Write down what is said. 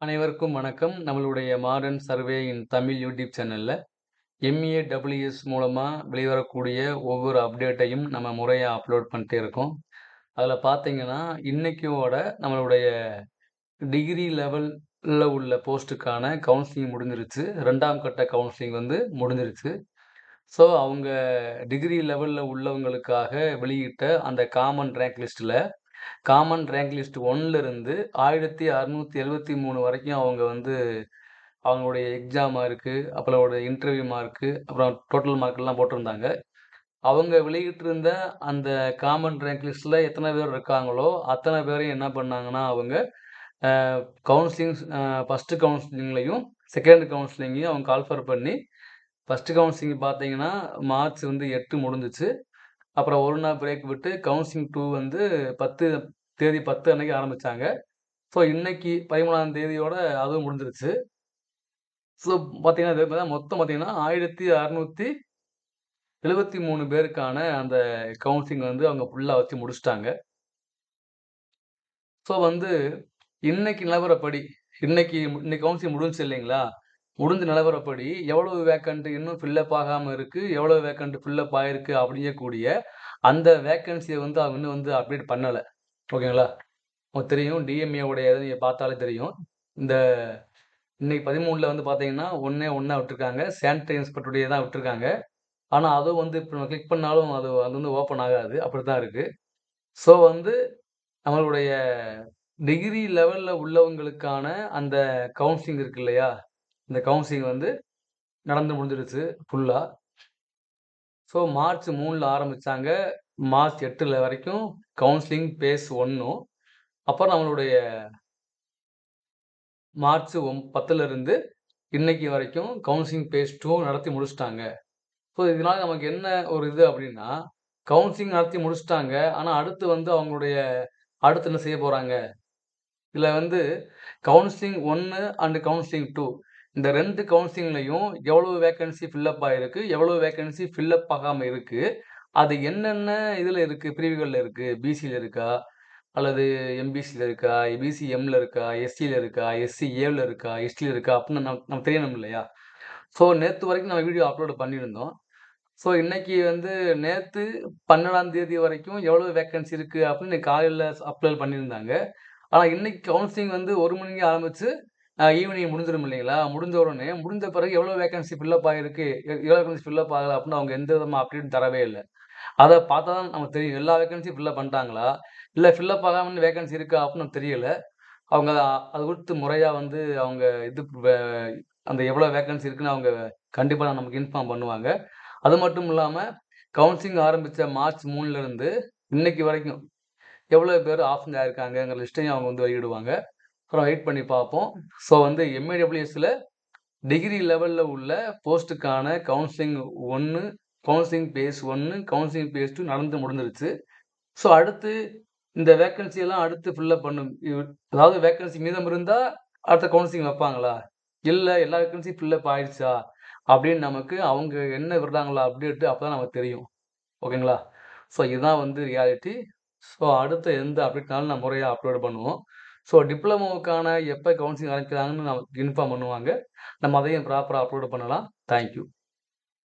அனைவருக்கும் வணக்கம். நம்மளுடைய modern survey in Tamil YouTube சேனலில் எம்ஏ டபிள்யூஎஸ் மூலமாக வெளிவரக்கூடிய ஒவ்வொரு அப்டேட்டையும் நம்ம முறையாக அப்லோட் பண்ணிட்டே இருக்கோம். அதில் பார்த்தீங்கன்னா, இன்றைக்கியோட நம்மளுடைய டிகிரி லெவலில் உள்ள போஸ்ட்டுக்கான கவுன்சிலிங் முடிஞ்சிருச்சு. ரெண்டாம் கட்ட கவுன்சிலிங் வந்து முடிஞ்சிருச்சு. ஸோ, அவங்க டிகிரி லெவலில் உள்ளவங்களுக்காக வெளியிட்ட அந்த காமன் ரேங்க் லிஸ்ட்டில் காமன் ரேங்க் லிஸ்ட் 1ல இருந்து 1673 வரைக்கும் அவங்க வந்து அவங்களுடைய எக்ஸாம் மார்க்கு, அப்புறம் இன்டர்வியூ மார்க்கு, அப்புறம் டோட்டல் மார்க்கெல்லாம் போட்டிருந்தாங்க. அவங்க வெளியிட்டிருந்த அந்த காமன் ரேங்க் லிஸ்ட்ல எத்தனை பேர் இருக்காங்களோ, அத்தனை பேரையும் என்ன பண்ணாங்கன்னா, அவங்க கவுன்சிலிங் ஃபஸ்ட்டு கவுன்சிலிங்லையும் செகண்ட் கவுன்சிலிங்கையும் அவங்க கால்ஃபர் பண்ணி, ஃபஸ்ட்டு கவுன்சிலிங் பார்த்தீங்கன்னா, மார்ச் வந்து எட்டு முடிஞ்சிச்சு அப்புறம் ஒரு நாள் பிரேக் விட்டு கவுன்சிலிங் டூ வந்து 10 தேதி 10 அன்னைக்கு ஆரம்பித்தாங்க ஸோ, இன்னைக்கு 13ஆம் தேதியோட அதுவும் முடிஞ்சிருச்சு. ஸோ, பார்த்தீங்கன்னா, இது ஆயிரத்தி மொத்தம் பார்த்தீங்கன்னா, 1673 பேருக்கான அந்த கவுன்சிலிங் வந்து அவங்க ஃபுல்லாக வச்சு முடிச்சுட்டாங்க. ஸோ, வந்து இன்னைக்கு நிலவரப்படி, இன்னைக்கு இன்னைக்கு கவுன்சிலிங் முடிஞ்சுச்சு இல்லைங்களா? முடிஞ்ச நிலவரப்படி எவ்வளவு வேக்கண்ட் இன்னும் ஃபில்லப் ஆகாமல் இருக்குது எவ்வளவு வேக்கண்ட் ஃபில்லப் ஆயிருக்கு அப்படிங்கக்கூடிய அந்த வேக்கன்சியை வந்து அவங்க இன்னும் வந்து அப்டேட் பண்ணலை ஓகேங்களா? உங்களுக்கு தெரியும் டிஎம்ஏவுடைய இதை நீங்கள் பார்த்தாலே தெரியும். இந்த இன்னைக்கு 13ல வந்து பார்த்தீங்கன்னா, ஒன்றே ஒன்றா விட்டுருக்காங்க. சானிட்டரி இன்ஸ்பெக்டருடைய தான் விட்டுருக்காங்க. ஆனால் அதுவும் வந்து இப்போ நம்ம கிளிக் பண்ணாலும் அது அது வந்து ஓப்பன் ஆகாது. அப்படி தான் இருக்குது ஸோ, வந்து நம்மளுடைய டிகிரி லெவலில் உள்ளவங்களுக்கான அந்த கவுன்சிலிங் இருக்கு இல்லையா? இந்த கவுன்சிலிங் வந்து நடந்து முடிஞ்சிருச்சு ஃபுல்லாக ஸோ, மார்ச் மூணில் ஆரம்பித்தாங்க மார்ச் எட்டில் வரைக்கும் கவுன்சிலிங் பேஸ் ஒன்றும் அப்புறம் நம்மளுடைய மார்ச் ஒம் பத்துலேருந்து இன்னைக்கு வரைக்கும் கவுன்சிலிங் பேஸ் டூ நடத்தி முடிச்சுட்டாங்க. ஸோ, இதனால் நமக்கு என்ன ஒரு இது அப்படின்னா, கவுன்சிலிங் நடத்தி முடிச்சுட்டாங்க. ஆனால் அடுத்து வந்து அவங்களுடைய அடுத்து என்ன செய்ய போகிறாங்க இதில் வந்து கவுன்சிலிங் ஒன்று அண்டு கவுன்சிலிங் டூ இந்த ரெண்டு கவுன்சிலிங்லையும் எவ்வளவு வேக்கன்சி ஃபில்லப் ஆகிருக்கு எவ்வளோ எவ்வளவு வேக்கன்சி ஃபில்லப் ஆகாமல் இருக்குது அது என்னென்ன இதில் இருக்குது பிரிவுகளில் இருக்குது பிசியில் இருக்கா? அல்லது எம்பிசியில் இருக்கா? பிசி எம்ல இருக்கா? எஸ்சியில் இருக்கா? எஸ்சி ஏவில் இருக்கா? எஸ்டியில் இருக்கா? அப்படின்னு நம்ம நமக்கு தெரியணும் இல்லையா? ஸோ, நேற்று வரைக்கும் நம்ம வீடியோ அப்லோட் பண்ணியிருந்தோம். ஸோ, இன்னைக்கு வந்து நேற்று பன்னெண்டாம் தேதி வரைக்கும் எவ்வளவு வேக்கன்சி இருக்குது அப்படின்னு இன்னைக்கு காலையில அப்லோட் பண்ணியிருந்தாங்க. ஆனால் இன்னைக்கு கவுன்சிலிங் வந்து ஒரு மணிக்கு ஆரம்பித்து ஈவினிங் முடிஞ்சிடும் இல்லைங்களா? முடிஞ்ச உடனே முடிஞ்ச பிறகு எவ்வளோ வேகன்சி ஃபில்லப் ஆகிருக்கு எவ்வளோ வேகன்சி ஃபில்லப் ஆகலை அப்படின்னு அவங்க எந்த விதமாக அப்டேட் தரவே இல்லை அதை பார்த்தா தான் நமக்கு தெரியும். எல்லா வேகன்சியும் ஃபில்லப் பண்ணிட்டாங்களா? இல்லை ஃபில்லப் ஆகாமல் வேகன்சி வேக்கன்சி இருக்கா அப்படின்னு தெரியல. அவங்க அது குறித்து முறையாக வந்து அவங்க இது அந்த எவ்வளோ வேக்கன்சி இருக்குன்னு அவங்க கண்டிப்பாக நமக்கு இன்ஃபார்ம் பண்ணுவாங்க. அது மட்டும் இல்லாமல் கவுன்சிலிங் ஆரம்பித்த மார்ச் மூணுலேருந்து இன்னைக்கு வரைக்கும் எவ்வளோ பேர் ஆஃப் ஆயிருக்காங்கங்கிற லிஸ்ட்டையும் அவங்க வந்து வெளியிடுவாங்க. அப்புறம் வெயிட் பண்ணி பார்ப்போம். ஸோ, வந்து எம்.ஏ.டபிள்யூ.எஸ்ல டிகிரி லெவல்ல உள்ள போஸ்ட்டுக்கான counselling 1, counselling phase 1, counselling phase 2 நடந்து முடிஞ்சிருச்சு. ஸோ, அடுத்து இந்த வேக்கன்சி எல்லாம் அடுத்து ஃபில் அப் பண்ணும் அதாவது வேக்கன்சி மீதம் இருந்தா அடுத்த கவுன்சிலிங் வைப்பாங்களா? இல்ல எல்லா வேக்கன்சியும் ஃபில் அப் ஆயிடுச்சா? அப்படின்னு நமக்கு அவங்க என்ன விடுறாங்களோ அப்டேட் அப்பதான் நமக்கு தெரியும். ஓகேங்களா? ஸோ, இதுதான் வந்து ரியாலிட்டி. ஸோ, அடுத்த எந்த அப்டேட்னாலும் நான் முறையா அப்லோட் பண்ணுவோம். ஸோ, டிப்ளமோவுக்கான எப்போ கவுன்சிலிங் ஆரம்பிக்கிறாங்கன்னு நமக்கு இன்ஃபார்ம் பண்ணுவாங்க. நம்ம அதையும் ப்ராப்பராக அப்லோடு பண்ணலாம். Thank you.